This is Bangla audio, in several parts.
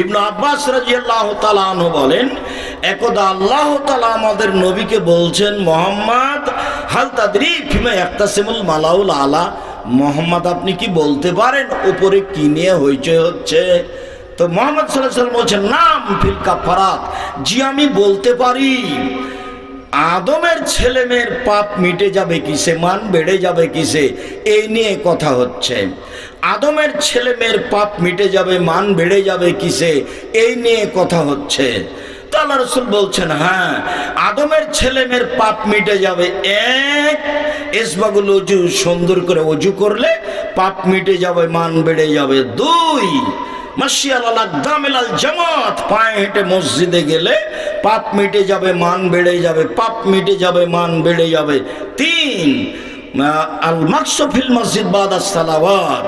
ইবনু আব্বাস রাজিয়াল্লাহ তালাহ বলেন, একদা আল্লাহ তালা আমাদের নবীকে বলছেন, মোহাম্মদ, হাল তাদরি ফিমা একতাসিমুল মালাউল আলা। মোহাম্মদ, আপনি কি বলতে পারেন? উপরে কি নিয়ে হইচই হচ্ছে? তো মোহাম্মদ সাল্লাহ সাল্লাম বলছেন, নাম ফিল কাফারাত জি, আমি বলতে পারি। আদমের ছেলে মেয়ের পাপ মিটে যাবে কিসে? মান বেড়ে যাবে কিসে? এই নিয়ে কথা হচ্ছে। আদমের ছেলে মেয়ের পাপ মিটে যাবে, মান বেড়ে যাবে কিসে? এই নিয়ে কথা হচ্ছে। তো আল্লাহ রসুল বলছেন হ্যাঁ আদমের ছেলে মেয়ের পাপ মিটে যাবে এক, এসবাগুল অজু সুন্দর করে অজু করলে পাপ মিটে যাবে, মান বেড়ে যাবে দুই মসজিদে গেলে পাপ মিটে যাবে, মান বেড়ে যাবে, পাপ মিটে যাবে, মান বেড়ে যাবে। তিন আল মাকসফিল মসজিদ বাদ সালাওয়াত।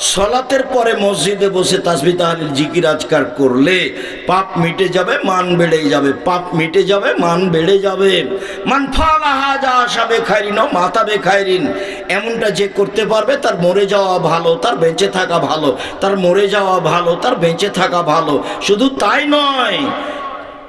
সলাতের পরে মসজিদে বসে তাসবি তাহলিল জিকির আজকার করলে পাপ মিটে যাবে, মান বেড়ে যাবে। পাপ মিটে যাবে, মান বেড়ে যাবে। মান ফালাহা যা আসাবে খাইরিন মাতা বে খাইরিন। এমনটা যে করতে পারবে তার মরে যাওয়া ভালো, তার বেঁচে থাকা ভালো, তার মরে যাওয়া ভালো, তার বেঁচে থাকা ভালো। শুধু তাই নয়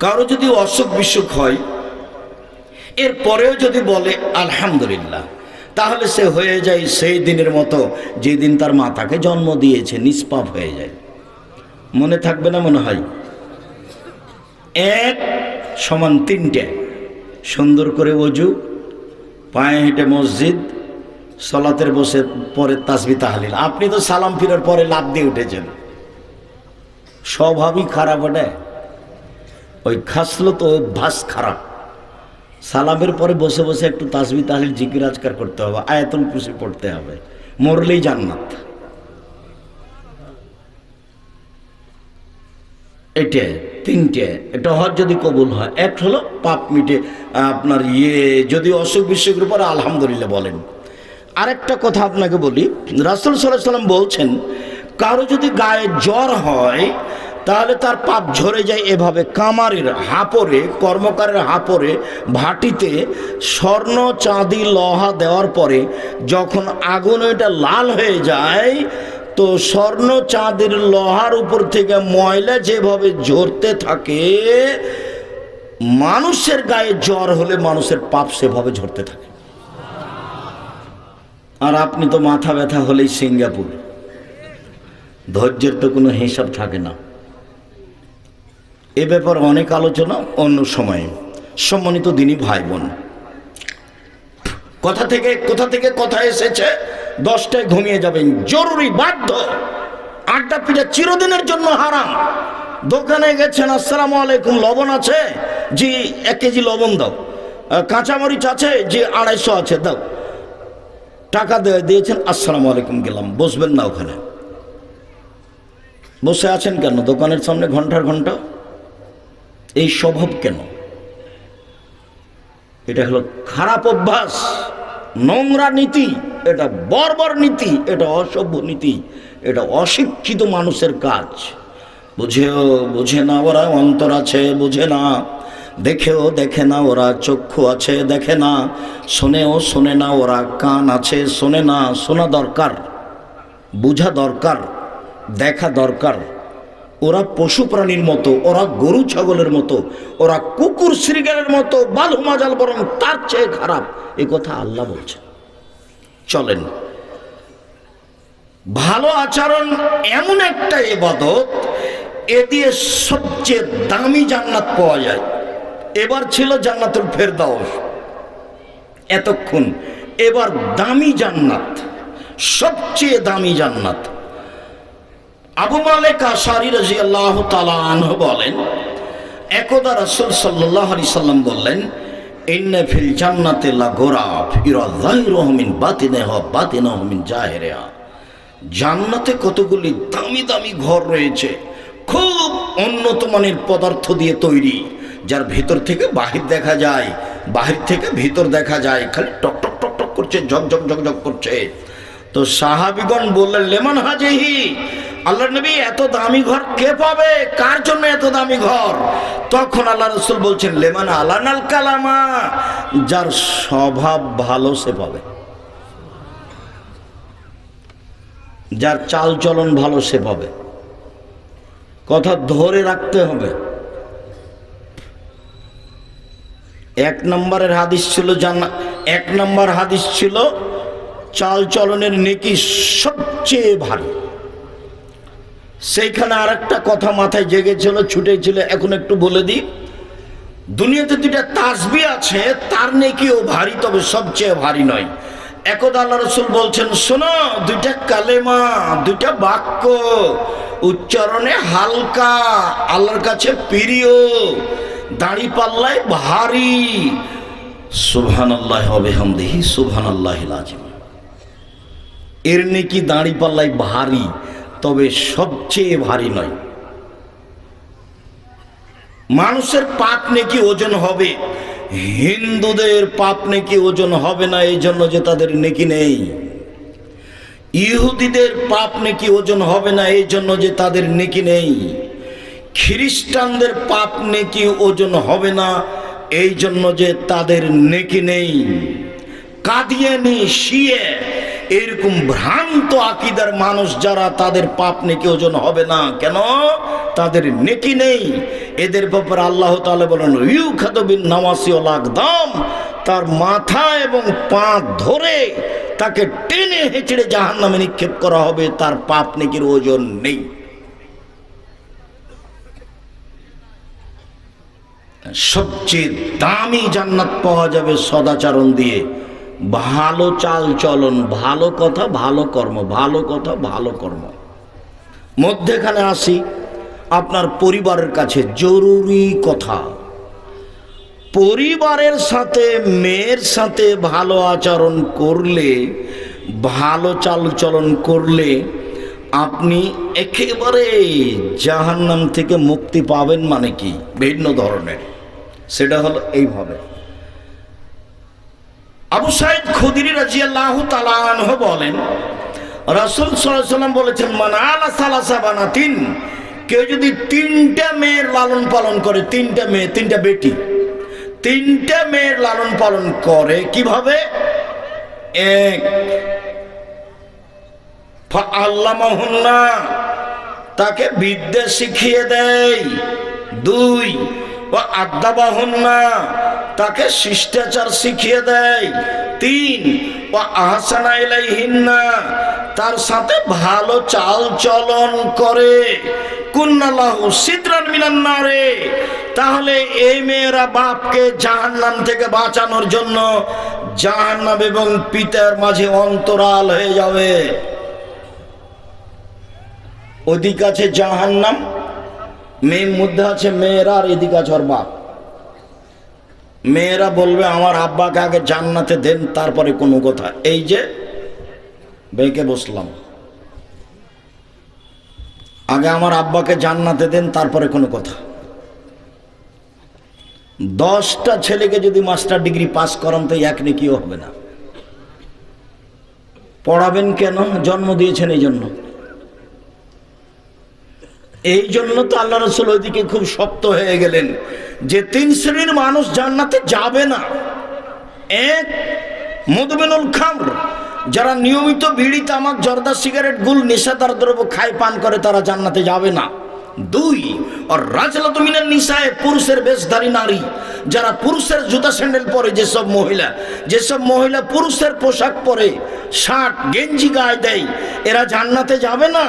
কারও যদি অসুখ বিসুখ হয়, এর পরেও যদি বলে, আলহামদুলিল্লাহ তাহলে সে হয়ে যায় সেই দিনের মতো, যেদিন তার মাতাকে জন্ম দিয়েছে, নিষ্পাপ হয়ে যায়। মনে থাকবে না মনে হয়? এক সমান তিনটে। সুন্দর করে অজু, পায়ে হেঁটে মসজিদ, সলাতের বসে পরে তাসবি তাহালিল। আপনি তো সালাম ফিরার পরে লাভ দিয়ে উঠেছেন। স্বভাবই খারাপ ওটা। ওই খাসলো তো অভ্যাস খারাপ। সালামের পরে বসে বসে একটু তাসবি তাহলিল জিকির আজকার করতে হবে, আয়াতুল কুসি পড়তে হবে, মরলেই জান্নাত। এটা, তিনটে এটা হজ যদি কবুল হয়, এক হলো পাপ মিটে আপনার ইয়ে যদি অসুখ বিসুখের উপরে আলহামদুলিল্লাহ বলেন। আরেকটা কথা আপনাকে বলি, রাসুল সাল্লাহ সাল্লাম বলছেন, কারও যদি গায়ে জ্বর হয় তাহলে তার পাপ ঝরে যায় এভাবে। কামারের হাপরে, কর্মকারের হাপরে, ভাটিতে স্বর্ণ, চাঁদি, লোহা দেওয়ার পরে যখন আগুন এটা লাল হয়ে যায়, তো স্বর্ণ, চাঁদের লোহার উপর থেকে ময়লা যেভাবে ঝরতে থাকে, মানুষের গায়ে জ্বর হলে মানুষের পাপ সেভাবে ঝরতে থাকে। আর আপনি তো মাথা ব্যথা হলেই সিঙ্গাপুর। ধৈর্যের তো কোনো হিসাব থাকে না। এ ব্যাপারে অনেক আলোচনা, অন্য সময়ে। সম্মানিত দিনই ভাই বোন কথা থেকে, কোথা থেকে কথা এসেছে, দশটায় ঘুমিয়ে যাবেন। জরুরি বাধ্য। আড্ডা পিঠা চিরদিনের জন্য হারাম। দোকানে গেছেন, আসসালামু আলাইকুম, লবণ আছে? জি, এক কেজি লবণ দাও। কাঁচামরিচ আছে? জি, আড়াইশো আছে, দাও। টাকা দিয়ে দিয়েছেন, আসসালামু আলাইকুম গেলাম। বসবেন না ওখানে। বসে আছেন কেন? দোকানের সামনে ঘণ্টার ঘণ্টা? এই স্বভাব কেন? এটা হলো খারাপ অভ্যাস, নোংরা নীতি, এটা বর্বর নীতি, এটা অসভ্য নীতি, এটা অশিক্ষিত মানুষের কাজ। বুঝেও বুঝে না ওরা অন্তর আছে, বুঝে না। দেখেও দেখে না ওরা চক্ষু আছে, দেখে না। শোনেও শোনে না ওরা কান আছে, শোনে না। শোনা দরকার, বোঝা দরকার, দেখা দরকার। ওরা পশু প্রাণীর মতো, ওরা গরু ছাগলের মতো, ওরা কুকুর শ্রীগালের মতো বালু মাজাল বরং তার চেয়ে খারাপ। এ কথা আল্লাহ বলছেন। চলেন। ভালো আচরণ এমন একটা এবাদত এ দিয়ে সবচেয়ে দামি জান্নাত পাওয়া যায়। এবার ছিল জান্নাতুল ফেরদাউস। এতক্ষণ এবার দামি জান্নাত, সবচেয়ে দামি জান্নাত। আবু মালেক আশারি রাজি আল্লাহ তালাহ বলেন, একদা রসুল সাল্লাহ আলি সাল্লাম বললেন, ইন্নে ফিল জান্নাতে লা গোরাফ ইরা জাহিরহমিন বাতিনে হ বাতিনে হমিন জাহেরে জান্নাতে কতগুলি দামি দামি ঘর রয়েছে, খুব উন্নত মানের পদার্থ দিয়ে তৈরি, যার ভেতর থেকে বাহির দেখা যায়, বাহির থেকে ভিতর দেখা যায়, খালি টক টক টক টক করছে ঝক ঝক ঝক ঝক করছে। তো সাহাবিগণ বললেন, লেমন হাজেহি আল্লাহ নবী, এত দামি ঘর কে পাবে? কার জন্য এত দামি ঘর? তখন আল্লাহ রসুল বলছেন, লেমান আলানাল কালামা, যার স্বভাব ভালো সে পাবে। যার চাল চলন ভালো সে পাবে। কথা ধরে রাখতে হবে। এক নম্বরের হাদিস ছিল জানা, এক নম্বর হাদিস ছিল, চাল চলনের নেকি সবচেয়ে ভারী। সেইখানে আর একটা কথা মাথায় জেগেছিল, ছুটেছিল, এখন একটু বলে দিই। দুনিয়াতে দুইটা তাসবি আছে, তার নেকিও ভারী, তবে সবচেয়ে ভারী নয়। একদা রসুল বলছেন, শোনো, দুইটা কালেমা, দুইটা বাক্য, উচ্চারণে হালকা, আল্লাহর কাছে প্রিয়, দাড়ি পাল্লায় ভারী। সুবহান আল্লাহ হবে হামদেহি সুবহান আল্লাহ এর নেকি দাড়ি পাল্লায় ভারী তবে সবচেয়ে ভারী নয়। মানুষের পাপ নেকি ওজন হবে, হিন্দুদের পাপ নেকি ওজন হবে না, এই জন্য যে তাদের নেকি নেই। ইহুদিদের পাপ নেকি ওজন হবে না, এই জন্য যে তাদের নেকি নেই। খ্রিস্টানদের পাপ নেকি ওজন হবে না, এই জন্য যে তাদের নেকি নেই। কাদিয়ানি শিয়ে এরকম ভ্রান্ত আকিদার মানুষ যারা, তাদের পাপ নেকি ওজন হবে না। কেন? তাদের নেকি নেই। এদের ব্যাপারে আল্লাহ তাআলা বলেন ইউ খাতবিন নামাসি দাম তার মাথা এবং পা ধরে তাকে টেনে হেঁচড়ে জাহান নামে নিক্ষেপ করা হবে। তার পাপ নেকির ওজন নেই। সবচেয়ে দামি জান্নাত পাওয়া যাবে সদাচরণ দিয়ে। ভালো চাল চলন, ভালো কথা, ভালো কর্ম, ভালো কথা, ভালো কর্ম। মধ্যেখানে আসি, আপনার পরিবারের কাছে জরুরি কথা। পরিবারের সাথে, মেয়ের সাথে ভালো আচরণ করলে, ভালো চাল চলন করলে, আপনি একেবারে জাহান্নাম থেকে মুক্তি পাবেন মানে কি? ভিন্ন ধরনের। সেটা হলো এইভাবে। আবু সাইদ খুদিরি রাজিয়াল্লাহ তালাহ বলেন, রাসুল সাল্লাম বলেছেন মানালা সালাসা বানাতিন কেউ যদি তিনটা মেয়ের লালন পালন করে, তিনটা মেয়ে, তিনটা বেটি, তিনটা মেয়ের লালন পালন করে কীভাবে? এক আল্লাহ তাকে বিদ্যা শিখিয়ে দেয়। দুই ও আদাবাহন্না তাকে শিষ্টাচার শিখিয়ে দেয়। তিন, ও আহসানা ইলাইহিন্না, তার সাথে ভালো চাল চলন করে। কুন্নাল্লাহু সিদ্রান মিনান্নারে তাহলে এই মেয়েরা বাপকে জাহান্নাম থেকে বাঁচানোর জন্য জাহান্নাম এবং পিতার মাঝে অন্তরাল হয়ে যাবে। ওদিক আছে জাহান্নাম মেয়ের মধ্যে আছে মেয়েরা আর এদিকে আছে ওর বাপ। মেয়েরা বলবে, আমার আব্বাকে আগে জান্নাতে দেন, তারপরে কোনো কথা। এই যে, বেঁকে বসলাম। আগে আমার আব্বাকে জান্নাতে দেন, তারপরে কোনো কথা। দশটা ছেলেকে যদি মাস্টার ডিগ্রি পাস করান, তো এক নেকিও হবে না। পড়াবেন কেন? জন্ম দিয়েছেন এই জন্য। এই জন্য তো আল্লাহ রসুল ওইদিকে খুব শক্ত হয়ে গেলেন যে তিন শ্রেণির মানুষ জান্নাতে যাবে না। এক মধুবেনুল খামর, যারা নিয়মিত বিড়ি, তামাক, জর্দা, সিগারেট, গুল, নেশাদার দ্রব্য খায়, পান করে, তারা জান্নাতে যাবে না। দুই, আর রাজলাত মিনার নিশায় পুরুষের বেশধারী নারী, যারা পুরুষের জুতা স্যান্ডেল পরে, যেসব মহিলা যেসব মহিলা পুরুষের পোশাক পরে, শার্ট, গেঞ্জি গায়ে দেয়, এরা জান্নাতে যাবে না।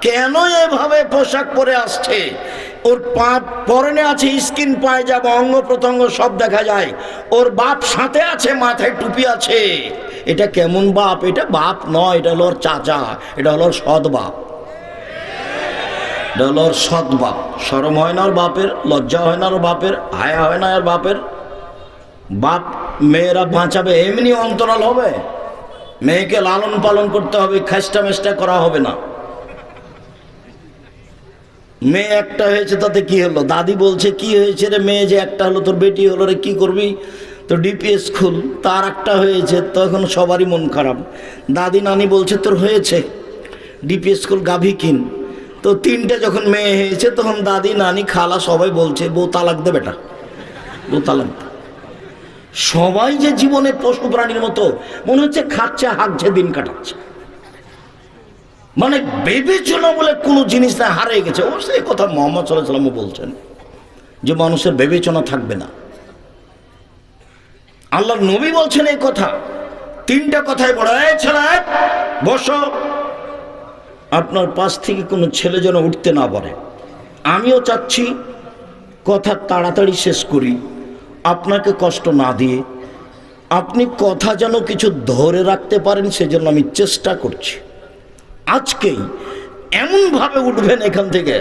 কেন এভাবে পোশাক পরে আসছে? ওর পা পরনে আছে স্কিন পায়জামা, অঙ্গ প্রত্যঙ্গ সব দেখা যায়। ওর বাপ সাথে আছে, মাথায় টুপি আছে। এটা কেমন বাপ? এটা বাপ নয়, এটা হলো ওর চাচা, এটা হলো সৎ বাপ। এটা হলো ওর সৎ বাপ। সরম হয় না ওর বাপের, লজ্জা হয় না ওর বাপের, হায়া হয় না ওর বাপের। বাপ মেয়েরা বাঁচাবে, এমনি অন্তরাল হবে। মেয়েকে লালন পালন করতে হবে খাস্টা মেস্টা করা হবে না। মেয়ে একটা হয়েছে, তাতে কি হলো? দাদি বলছে, কি হয়েছে রে মেয়ে যে একটা হলো? তোর বেটি হলো রে, কি করবি? তো ডিপিএস খুল, তার একটা হয়েছে, তখন সবারই মন খারাপ। দাদি নানি বলছে, তোর হয়েছে? ডিপিএস স্কুল গাভী কিন। তো তিনটে যখন মেয়ে হয়েছে, তখন দাদি নানি, খালা সবাই বলছে, বউ তালাক দে বেটা, বউ তালাক দে। সবাই যে জীবনে পশু প্রাণীর মতো, মনে হচ্ছে খাচ্ছে, হাঁকছে, দিন কাটাচ্ছে। মানে বিবেচনা বলে কোনো জিনিস না, হারিয়ে গেছে। অবশ্যই কথা মোহাম্মদ সাল্লাহ সাল্লামও বলছেন যে মানুষের বিবেচনা থাকবে না। আল্লাহ নবী বলছেন এই কথা। তিনটা কথাই বড় ছেলে বসো। আপনার পাশ থেকে কোনো ছেলে যেন উঠতে না পারে। আমিও চাচ্ছি কথা তাড়াতাড়ি শেষ করি। আপনাকে কষ্ট না দিয়ে আপনি কথা যেন কিছু ধরে রাখতে পারেন, সেজন্য আমি চেষ্টা করছি। আজকেই এমনভাবে উঠবেন এখান থেকে,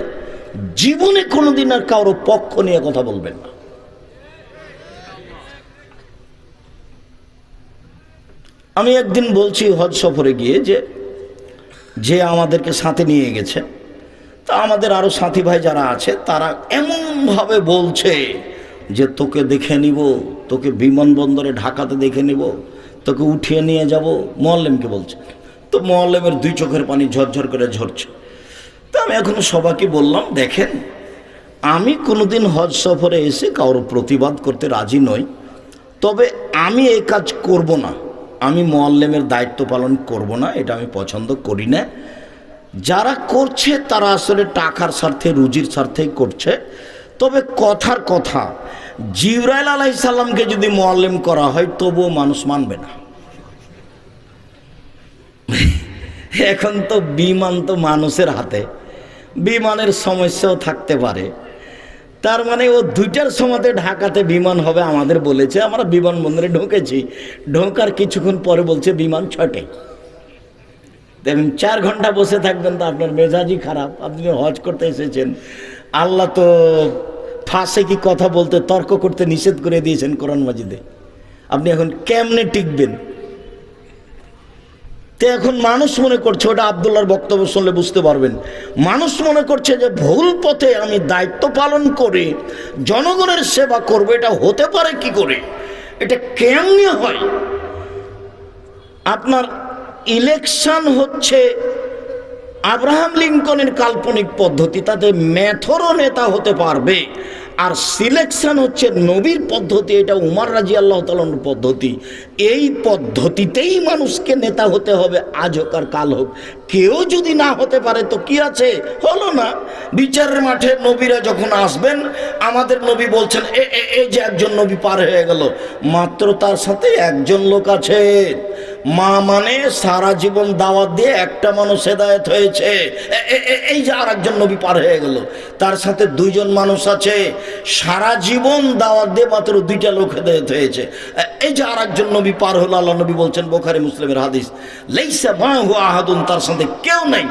জীবনে কোনোদিন আর কারও পক্ষ নিয়ে কথা বলবেন না। আমি একদিন বলছি হজ সফরে গিয়ে যে যে আমাদেরকে সাথে নিয়ে গেছে, তা আমাদের আরও সাথী ভাই যারা আছে, তারা এমনভাবে বলছে যে, তোকে দেখে নিব, তোকে বিমানবন্দরে ঢাকাতে দেখে নিব, তোকে উঠিয়ে নিয়ে যাব। মোয়াল্লেমকে বলছে। তো মোয়াল্লেমের দুই চোখের পানি ঝরঝর করে ঝরছে। তো আমি এখন সবাইকে বললাম, দেখেন, আমি কোনোদিন হজ সফরে এসে কারোর প্রতিবাদ করতে রাজি নই। তবে আমি এই কাজ করব না। আমি মোয়াল্লেমের দায়িত্ব পালন করব না, এটা আমি পছন্দ করি না। যারা করছে, তারা আসলে টাকার স্বার্থে, রুজির স্বার্থেই করছে। তবে কথার কথা, জিব্রাইল আলাইসাল্লামকে যদি মোয়াল্লেম করা হয়, তবুও মানুষ মানবে না। এখন তো বিমান তো মানুষের হাতে। বিমানের সমস্যাও থাকতে পারে। তার মানে ও দুইটার সময়তে ঢাকাতে বিমান হবে আমাদের বলেছে। আমরা বিমানবন্দরে ঢুকেছি। ঢোকার কিছুক্ষণ পরে বলছে বিমান ছটায় দেখুন, চার ঘণ্টা বসে থাকবেন তো আপনার মেজাজই খারাপ। আপনি হজ করতে এসেছেন, আল্লাহ তো ফাঁসে কি কথা বলতে তর্ক করতে নিষেধ করে দিয়েছেন কোরআন মাজিদে। আপনি এখন কেমনে টিকবেন? তো এখন মানুষ মনে করছে, ওটা আবদুল্লার বক্তব্য শুনলে বুঝতে পারবেন। মানুষ মনে করছে যে ভুল পথে আমি দায়িত্ব পালন করে জনগণের সেবা করব, এটা হতে পারে কি করে? এটা কেমনি হয়? আপনার ইলেকশন হচ্ছে আব্রাহাম লিঙ্কনের কাল্পনিক পদ্ধতি, তাতে ম্যাথরও নেতা হতে পারবে। আর সিলেকশন হচ্ছে নবীর পদ্ধতি, এটা উমার রাজি আল্লাহ তালন পদ্ধতি। এই পদ্ধতিতেই মানুষকে নেতা হতে হবে, আজ হোক আর কাল হোক। কেউ যদি না হতে পারে তো কি আছে? হলো না। বিচারের মাঠে নবীরা যখন আসবেন, আমাদের নবী বলছেন, এ যে একজন নবী পার হয়ে গেল, মাত্র তার সাথে একজন লোক আছে। মা মানে সারা জীবন দাওয়াত দিয়ে একটা মানুষ হেদায়ত হয়েছে। এই যে আর একজন নবী পার হয়ে গেল। তার সাথে দুইজন মানুষ আছে। সারা জীবন দাওয়াত দিয়ে মাত্র দুইটা লোক হেদায়ত হয়েছে। এই যে আর একজন নবী পার হলো, আল্লাহ নবী বলছেন বোখারি মুসলিমের হাদিস, লেইসা বাহু আহাদুন তার সাথে কেউ নাই।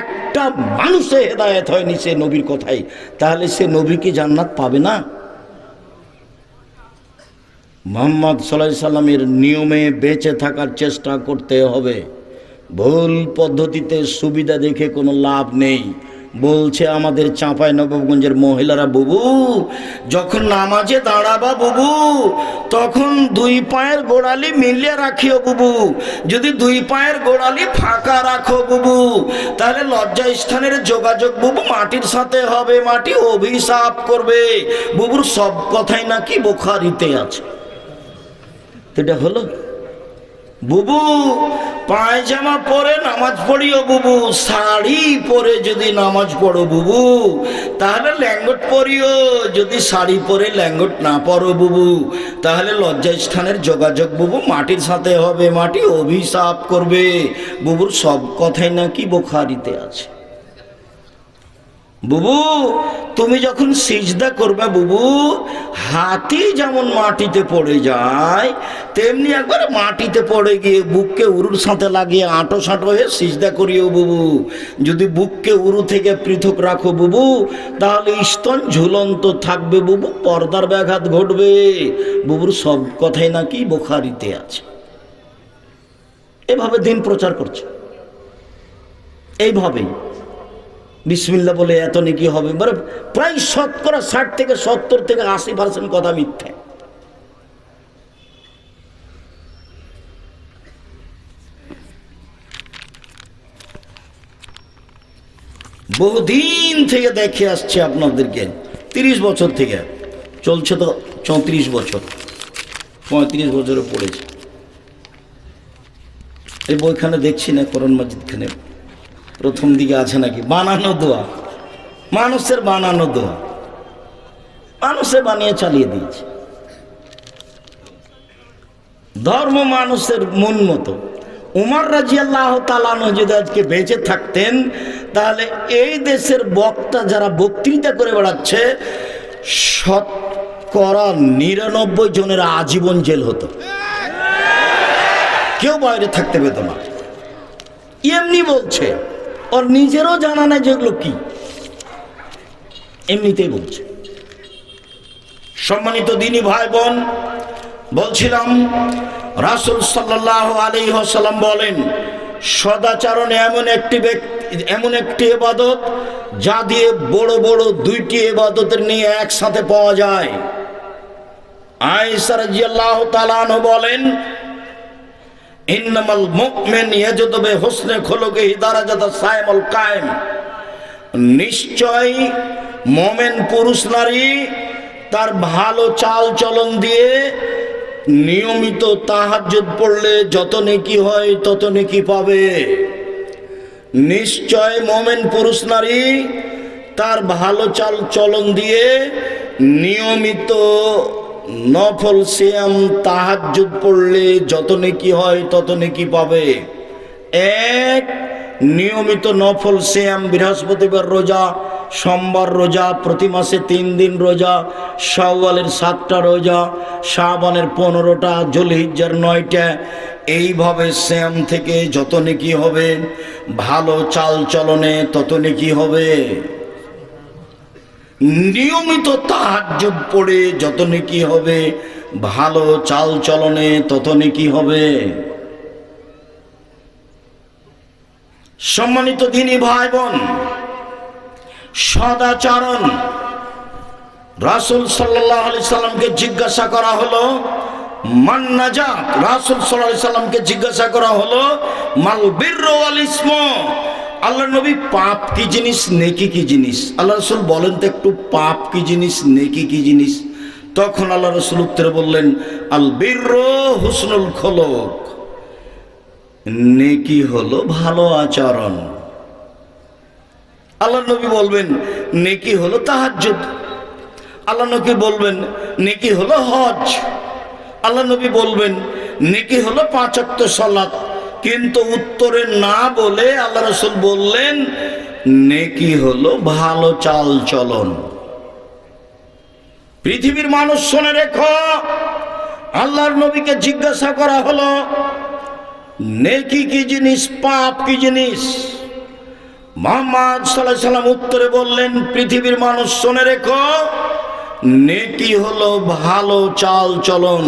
একটা মানুষে হেদায়ত হয়নি সে নবীর কথাই তাহলে সে নবী কি জান্নাত পাবে না? মোহাম্মদ সাল্লাহ সাল্লামের নিয়মে বেঁচে থাকার চেষ্টা করতে হবে। ভুল পদ্ধতিতে সুবিধা দেখে কোনো লাভ নেই। বলছে আমাদের চাঁপাই নবাবগঞ্জের মহিলারা, বুবু, যখন নামাজে দাঁড়াবা বুবু, তখন দুই পায়ের গোড়ালি মিলিয়ে রাখিও বুবু। যদি দুই পায়ের গোড়ালি ফাঁকা রাখো বুবু, তাহলে লজ্জা স্থানের যোগাযোগ বুবু মাটির সাথে হবে, মাটি অভিশাপ করবে। বুবুর সব কথাই নাকি বোখারিতে আছে। এটা হলো? বুবু, পায়জামা পরে নামাজ পড়িও বুবু, শাড়ি পরে যদি নামাজ পড়ো বুবু, তাহলে ল্যাঙ্গট পরিও, যদি শাড়ি পরে ল্যাঙ্গট না পরো বুবু, তাহলে লজ্জা স্থানের যোগাযোগ বুবু মাটির সাথে হবে, মাটি অভিশাপ করবে, বুবুর সব কথাই নাকি বোখারিতে আছে। বুবু, তুমি যখন সিজদা করবে বুবু, হাতি যেমন মাটিতে পড়ে যায়, তেমনি একবার মাটিতে পড়ে গিয়ে বুককে উরুর সাথে লাগিয়ে আঁটো সাঁটো হয়ে সিজদা করিও বুবু। যদি বুককে উরু থেকে পৃথক রাখো বুবু, তাহলে স্তন ঝুলন্ত থাকবে বুবু, পর্দার ব্যাঘাত ঘটবে। বুবুর সব কথাই নাকি বোখারিতে আছে। এভাবে দিন প্রচার করছে। এইভাবেই বিসমিল্লা বলে এত নাকি হবে? মানে প্রায় শতকরা ষাট থেকে সত্তর থেকে আশি পার্সেন্ট কথা মিথ্যে। বহুদিন থেকে দেখে আসছে আপনাদেরকে, তিরিশ বছর থেকে। চলছে তো চৌত্রিশ বছর, পঁয়ত্রিশ বছরে পড়েছে। এই বইখানে দেখছি না করণ মসজিদখানে প্রথম দিকে আছে নাকি? বানানো দোয়া। মানুষের বানানো দোয়া। মানুষে বানিয়ে চালিয়ে দিয়েছে। ধর্ম মানুষের মন মতো। উমার রাজি আল্লাহ যদি আজকে বেঁচে থাকতেন, তাহলে এই দেশের বক্তা যারা বক্তৃতা করে বেড়াচ্ছে শতকরা নিরানব্বই জনের আজীবন জেল হতো। কেউ বাইরে থাকতে পেত না। এমনি বলছে ওর নিজেরও জানা নাই যেগুলো কি এমনিতেই বলছে সম্মানিত দিনী ভাই বোন বলছিলাম রাসুল সাল্লাহ আলী সাল্লাম বলেন সদাচারণ এমন একটি ব্যক্তি এমন একটি এবাদত যা দিয়ে বড় বড় দুইটি এবাদতের নিয়ে একসাথে পাওয়া যায়। আয়েশা রাদিয়াল্লাহু তাআলা আনহু বলেন ইন্নামাল মুমিন ইয়াজুদু বিহুসনি খুলুকিহি দারাজাতা সাইমুল কায়েম। নিশ্চয় মোমেন পুরুষ নারী তার ভালো চাল চলন দিয়ে নিয়মিত তাহাজ্জুদ পড়লে যত নেকি হয় তত নেকি পাবে। নিশ্চয় মোমেন পুরুষ নারী তার ভালো চাল চলন দিয়ে নিয়মিত নফল সিয়াম, তাহাজ্জুদ পড়লে যত নেকি হয় তত নেকি পাবে। এক, নিয়মিত নফল সিয়াম, বৃহস্পতিবার রোজা, সোমবার রোজা, প্রতি মাসে তিন দিন রোজা, শাওয়ালের সাতটা রোজা, শাবানের পনেরোটা, জলহিজ্জার নয়টা, এইভাবে শ্যাম থেকে যত নেকি হবে, ভালো চাল চলনে তত নেকি হবে। নিয়মিত তাহাজ্জুদ পড়ে যত নেকি হবে, ভালো চাল চলনে তত নেকি হবে? সম্মানিত দিনী ভাই বোন সদাচরণ রাসুল সাল্লাহ আলি সাল্লামকে জিজ্ঞাসা করা হলো মান্নাজাত রাসুল সাল্লাহ সাল্লামকে জিজ্ঞাসা করা হলো, মাল বীর আল্লাহ নবী পাপ কি জিনিস, নেকি কি জিনিস? আল্লাহ রসুল বলেন তো একটু পাপ কি জিনিস, নেকি কি জিনিস? তখন আল্লাহ রসুল উত্তরে বললেন, আল বীর হুসনুল খোলক। নেকি হলো ভালো আচরণ। আল্লাহ নবী বলবেন, নেকি হলো তাহাজ্জুদ। আল্লাহ নবী বলবেন, নেকি হলো হজ। আল্লাহ নবী বলবেন, নেকি হলো পাঁচাত্ত সলাৎ কিন্তু উত্তরে না বলে আল্লাহ রসুল বললেন, নেকি হলো ভালো চাল চলন পৃথিবীর মানুষ শোনে রেখো, আল্লাহর নবীকে জিজ্ঞাসা করা হলো, নেকি কি জিনিস, পাপ কি জিনিস? মোহাম্মদ সাল্লাহ সাল্লাম উত্তরে বললেন, পৃথিবীর মানুষ শোনে রেখো, নেকি হলো ভালো চাল চলন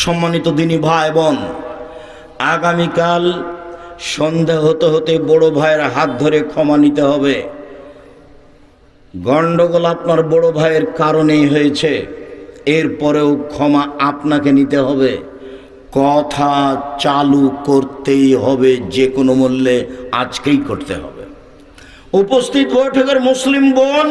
সম্মানিত দিনী ভাই বোন আগামীকাল সন্ধ্যা হতে হতে বড় ভাইয়ের হাত ধরে ক্ষমা নিতে হবে। গণ্ডগোল আপনার বড় ভাইয়ের কারণেই হয়েছে। এরপরেও ক্ষমা আপনাকে নিতে হবে। কথা চালু করতেই হবে, যে কোনো মূল্যে আজকেই করতে হবে। উপস্থিত বৈঠকের মুসলিম বোন